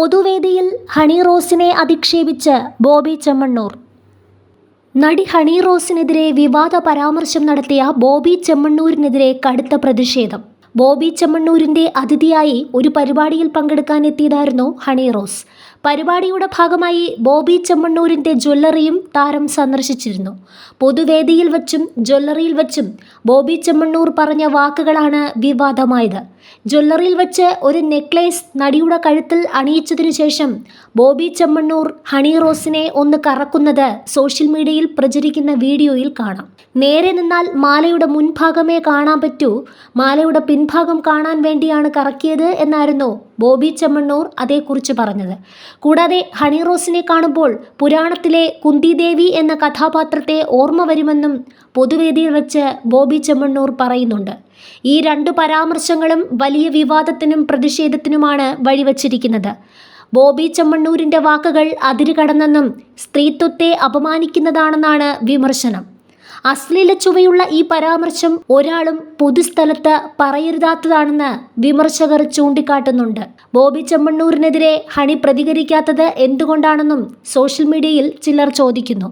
പൊതുവേദിയിൽ Honey റോസിനെ അധിക്ഷേപിച്ച് Bobby Chemmanur. നടി ഹണി റോസിനെതിരെ വിവാദ പരാമർശം നടത്തിയ ബോബി ചെമ്മണ്ണൂരിനെതിരെ കടുത്ത പ്രതിഷേധം. ബോബി ചെമ്മണ്ണൂരിന്റെ അതിഥിയായി ഒരു പരിപാടിയിൽ പങ്കെടുക്കാൻ എത്തിയതായിരുന്നു ഹണി റോസ്. പരിപാടിയുടെ ഭാഗമായി ബോബി ചെമ്മണ്ണൂരിന്റെ ജ്വല്ലറിയും താരം സന്ദർശിച്ചിരുന്നു. പൊതുവേദിയിൽ വച്ചും ജ്വല്ലറിയിൽ വച്ചും ബോബി ചെമ്മണ്ണൂർ പറഞ്ഞ വാക്കുകളാണ് വിവാദമായത്. ജ്വല്ലറിയിൽ വച്ച് ഒരു നെക്ലേസ് നടിയുടെ കഴുത്തിൽ അണിയിച്ചതിനു ശേഷം ബോബി ചെമ്മണ്ണൂർ ഹണി റോസിനെ ഒന്ന് കറക്കുന്നത് സോഷ്യൽ മീഡിയയിൽ പ്രചരിക്കുന്ന വീഡിയോയിൽ കാണാം. നേരെ നിന്നാൽ മാലയുടെ മുൻഭാഗമേ കാണാൻ പറ്റൂ. മാലയുടെ പിൻഭാഗം കാണാൻ വേണ്ടിയാണ് കറക്കിയത് എന്നായിരുന്നു ബോബി ചെമ്മണ്ണൂർ അതേക്കുറിച്ച് പറഞ്ഞത്. കൂടാതെ ഹണി റോസിനെ കാണുമ്പോൾ പുരാണത്തിലെ കുന്തിദേവി എന്ന കഥാപാത്രത്തെ ഓർമ്മ വരുമെന്നും പൊതുവേദിയിൽ വെച്ച് ബോബി ചെമ്മണ്ണൂർ പറയുന്നുണ്ട്. ഈ രണ്ട് പരാമർശങ്ങളും വലിയ വിവാദത്തിനും പ്രതിഷേധത്തിനുമാണ് വഴിവച്ചിരിക്കുന്നത്. ബോബി ചെമ്മണ്ണൂരിന്റെ വാക്കുകൾ അതിരുകടന്നെന്നും സ്ത്രീത്വത്തെ അപമാനിക്കുന്നതാണെന്നാണ് വിമർശനം. അശ്ലീല ചുവയുള്ള ഈ പരാമർശം ഒരാളും പൊതുസ്ഥലത്ത് പറയരുതാത്തതാണെന്ന് വിമർശകർ ചൂണ്ടിക്കാട്ടുന്നുണ്ട്. ബോബി ചെമ്മണ്ണൂരിനെതിരെ ഹണി പ്രതികരിക്കാത്തത് എന്തുകൊണ്ടാണെന്നും സോഷ്യൽ മീഡിയയിൽ ചിലർ ചോദിക്കുന്നു.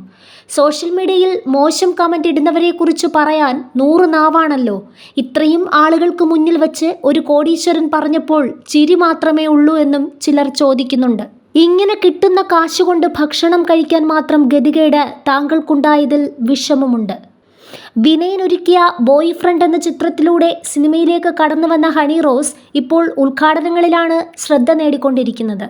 സോഷ്യൽ മീഡിയയിൽ മോശം കമന്റ് ഇടുന്നവരെക്കുറിച്ച് പറയാൻ നൂറ് നാവാണല്ലോ. ഇത്രയും ആളുകൾക്ക് മുന്നിൽ വച്ച് ഒരു കോടീശ്വരൻ പറഞ്ഞപ്പോൾ ചിരി മാത്രമേ ഉള്ളൂ എന്നും ചിലർ ചോദിക്കുന്നുണ്ട്. ഇങ്ങനെ കിട്ടുന്ന കാശുകൊണ്ട് ഭക്ഷണം കഴിക്കാൻ മാത്രം ഗതികേട് താങ്കൾക്കുണ്ടായതിൽ വിഷമമുണ്ട്. വിനയൻ ഒരുക്കിയ ബോയ് ഫ്രണ്ട് എന്ന ചിത്രത്തിലൂടെ സിനിമയിലേക്ക് കടന്നു വന്ന ഹണി റോസ് ഇപ്പോൾ ഉദ്ഘാടനങ്ങളിലാണ് ശ്രദ്ധ നേടിക്കൊണ്ടിരിക്കുന്നത്.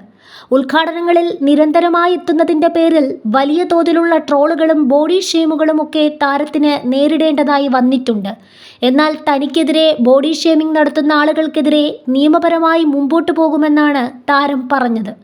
ഉദ്ഘാടനങ്ങളിൽ നിരന്തരമായി എത്തുന്നതിന്റെ പേരിൽ വലിയ തോതിലുള്ള ട്രോളുകളും ബോഡി ഷെയിമുകളും ഒക്കെ താരത്തിന് നേരിടേണ്ടതായി വന്നിട്ടുണ്ട്. എന്നാൽ തനിക്കെതിരെ ബോഡി ഷെയിമിംഗ് നടത്തുന്ന ആളുകൾക്കെതിരെ നിയമപരമായി മുമ്പോട്ട് പോകുമെന്നാണ് താരം പറഞ്ഞത്.